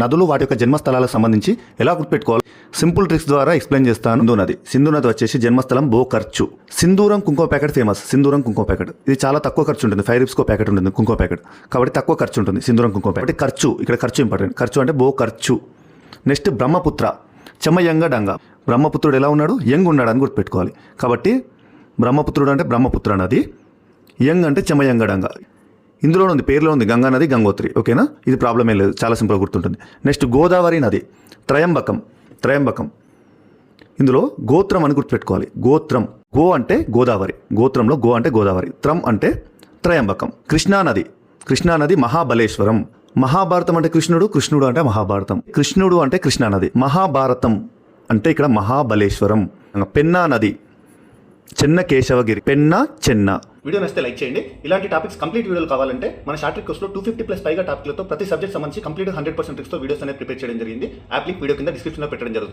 నదులు వాటి యొక్క జన్మస్థలాలకు సంబంధించి ఎలా గుర్తుపెట్టుకోవాలి? సింపుల్ ట్రిక్స్ ద్వారా ఎక్స్ప్లెయిన్ చేస్తాను. సింధు నది. సింధు నది వచ్చేసి జన్మస్థలం బో ఖర్చు సింధూరం కుంకుమ ప్యాకెట్ ఫేమస్. సింధూరం కుంకుమ ప్యాకెట్. ఇది చాలా తక్కువ ఖర్చు ఉంటుంది. ఫైవ్ రూప్స్కో ప్యాకెట్ ఉంటుంది కుంకుమ ప్యాకెట్. కాబట్టి తక్కువ ఖర్చు ఉంటుంది సింధూరం కుంకుమ ప్యాకెట్. ఖర్చు. ఇక్కడ ఖర్చు ఇంపార్టెంట్ ఖర్చు అంటే బో ఖర్చు నెక్స్ట్ బ్రహ్మపుత్ర. చెమ్మయంగ డంగ బ్రహ్మపుత్రుడు ఎలా ఉన్నాడు? యంగ్ ఉన్నాడు అని గుర్తుపెట్టుకోవాలి. కాబట్టి బ్రహ్మపుత్రుడు అంటే బ్రహ్మపుత్ర నది. యంగ్ అంటే చెమయంగడంగ. ఇందులో ఉంది పేరులో ఉంది గంగా నది గంగోత్రి. ఓకేనా? ఇది ప్రాబ్లం ఏం లేదు. చాలా సింపుల్గా గుర్తుంటుంది. నెక్స్ట్ గోదావరి నది. త్రయంబకం. త్రయంబకం. ఇందులో గోత్రం అని గుర్తుపెట్టుకోవాలి. గోత్రం. గో అంటే గోదావరి. గోత్రంలో గో అంటే గోదావరి. త్రం అంటే త్రయంబకం. కృష్ణానది కృష్ణానది మహాబలేశ్వరం. మహాభారతం అంటే కృష్ణుడు కృష్ణుడు అంటే మహాభారతం. కృష్ణుడు అంటే కృష్ణానది మహాభారతం అంటే ఇక్కడ మహాబలేశ్వరం. పెన్నా నది. చెన్న కేశవగిరి. పెన్నా చెన్న. వీడియో నచ్చితే లైక్ చేయండి. ఇలాంటి టాపిక్స్ కంప్లీట్ వీడియోలు కావాలంటే మన షార్ట్ కోర్స్లో టూ ఫిఫ్టీ ప్లస్ పైగా టాపిక్లతో ప్రతి సబ్జెక్ట్ సంబంధించి కంప్లీట్ హండ్రెడ్ పర్సెంట్తో వీడియోస్ అనేది ప్రిపేర్ చేయడం జరిగింది. యాప్ లింక్ వీడియో కింద డిస్క్రిప్షన్లో పెట్టడం జరుగుతుంది.